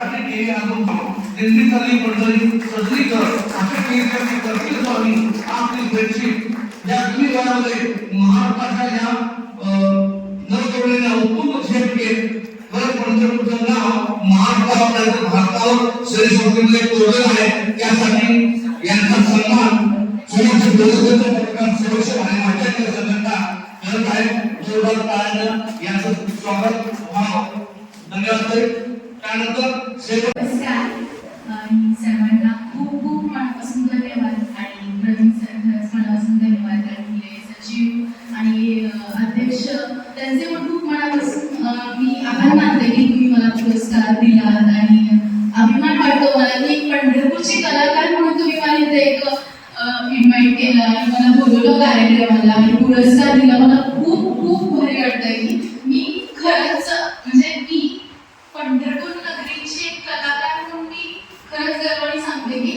असून दिल्ली सजली कर असे करतील स्वामी आपली बेडशीट या तुम्ही वयामध्ये महाराष्ट्राच्या या न जोडलेल्या उत्तुंग क्षेत्रके वर पंढरपूरचं नाव महाराष्ट्रावर भारतावर कोरलेलं आहे. त्यासाठी यांचा सन्मान सुरक्षित आणि संघटना करत आहे. जोरदार टाळ्यानं यांचं स्वागत. हो, धन्यवाद त्यानंतर नमस्कार. सर्वांना खूप खूप मनापासून धन्यवाद आणि प्रवीण सर खरंच मनापासून धन्यवाद कारण सचिव आणि अध्यक्ष. त्यांचे पण खूप मनापासून मी आभार मानते की तुम्ही मला पुरस्कार दिलात आणि अभिमान वाटतो. मला की एक पंढरपूरची कलाकार म्हणून तुम्ही मला इथे एक इन्व्हाइट केला आणि मला बोलवलं कार्यक्रमाला आणि पुरस्कार दिला. मला खूप खूप भारी वाटतंय की मी खरंच म्हणजे मी पंढरपूर नगरीची एक कलाकार म्हणून मी खरंच गर्वाने सांगते की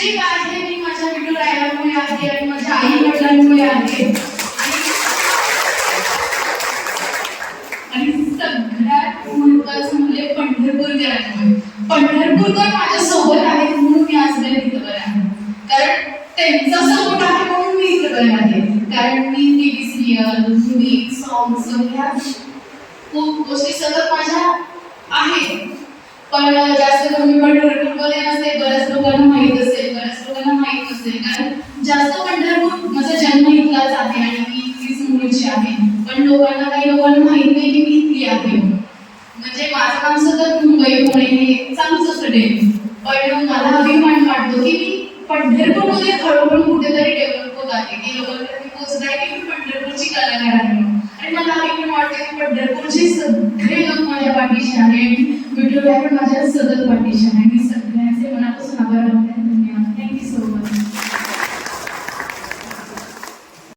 जे काय आहे मी माझ्या विठुरायामुळे आहे आणि माझ्या आई वडिलांमुळे आहे. आणि- सगळ्यात महत्वाचं म्हणजे पंढरपूरकरांमुळे पंढरपूरकर माझ्या सोबत आहे म्हणून मी आज गेले इथं बरं आहे. कारण त्यांचा सपोर्ट आहे म्हणून मी इथं बरं आहे. कारण मी टीव्ही सिरियल म्युझिक सॉन्ग सगळ्या खूप गोष्टी सतत माझ्या आहेत. पण जास्त करून मी पंढरपूरमध्ये नसते बऱ्याच लोकांना माहीत असेल बऱ्याच लोकांना माहीत नसेल कारण पंढरपूर माझा जन्म इथलाच आहे आणि मी इथलीच मुलीची आहे. पण लोकांना काही लोकांना माहीत नाही की मी इथली आहे. म्हणजे माझं काम सतत मुंबई पुणे हे चालूच असतं डेली पण मला अभिमान वाटतो की मी पंढरपूरमध्ये हळूहळू कुठेतरी डेव्हलप होत आहे. की लोकांकडे पोहोचत आहे की मी पंढरपूरची कलाकार आहे. आणि मला अभिमान वाटतं की पंढरपूरचे सगळे लोक माझ्या पाठीशी आहे विठुराया पण माझ्या